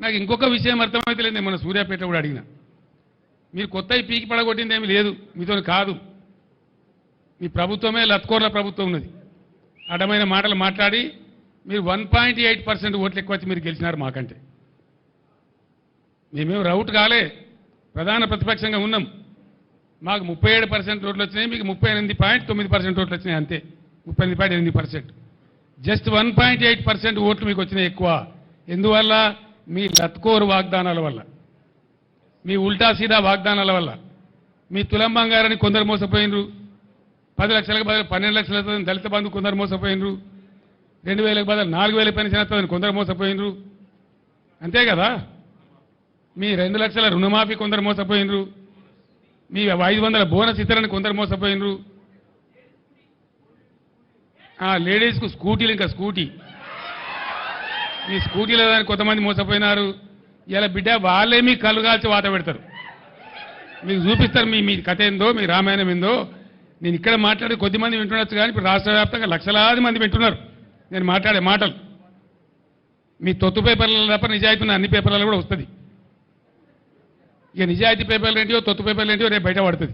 నాకు ఇంకొక విషయం అర్థమైతే లేదు మన సూర్యాపేట కూడా అడిగిన. మీరు కొత్త పీకి పడగొట్టింది ఏమి లేదు. మీతో కాదు. మీ ప్రభుత్వమే లత్కోర్ల ప్రభుత్వం ఉన్నది. అడ్డమైన మాటలు మాట్లాడి మీరు వన్ పాయింట్ ఎయిట్ పర్సెంట్ ఓట్లు ఎక్కువ వచ్చి మీరు గెలిచినారు మాకంటే. మేమేం రౌట్ కాలే. ప్రధాన ప్రతిపక్షంగా ఉన్నాం. మాకు ముప్పై ఏడు పర్సెంట్ ఓట్లు వచ్చినాయి. మీకు ముప్పై ఎనిమిది పాయింట్ తొమ్మిది పర్సెంట్ ఓట్లు వచ్చినాయి అంతే. ముప్పై ఎనిమిది పాయింట్ ఎనిమిది percent. Just one point eight percent ఓట్లు మీకు వచ్చినాయి ఎక్కువ. ఎందువల్ల? మీ లత్కోరు వాగ్దానాల వల్ల మీ ఉల్టా సీదా వాగ్దానాల వల్ల మీ తులం బంగారాన్ని కొందరు మోసపోయినరు పది లక్షలకు బదులు పన్నెండు లక్షలు దళిత బంధు కొందరు మోసపోయినరు రెండు వేలకు బదులు నాలుగు వేల పెన్షన్ వస్తుందని కొందరు మోసపోయినరు. అంతే కదా? మీ రెండు లక్షల రుణమాఫీ కొందరు మోసపోయినరు మీ ఐదు వందల బోనస్ ఇతరని కొందరు మోసపోయినరు. లేడీస్కు స్కూటీలు ఇంకా స్కూటీ. మీ స్కూటీ లేదని కొంతమంది మోసపోయినారు. ఇలా బిడ్డ వాళ్ళే మీ కళ్ళు కాల్చి వాత పెడతారు. మీకు చూపిస్తారు మీ మీ కథ ఏందో మీ రామాయణం ఏందో. నేను ఇక్కడ మాట్లాడి కొద్ది మంది వింటుండొచ్చు కానీ ఇప్పుడు రాష్ట్ర వ్యాప్తంగా లక్షలాది మంది వింటున్నారు. నేను మాట్లాడే మాటలు. మీ తొత్తు పేపర్ల తప్ప నిజాయితీ ఉన్న అన్ని పేపర్లలో కూడా వస్తుంది. ఇక నిజాయితీ పేపర్లు ఏంటియో తొత్తు పేపర్లు ఏంటియో రేపు బయట పడుతుంది.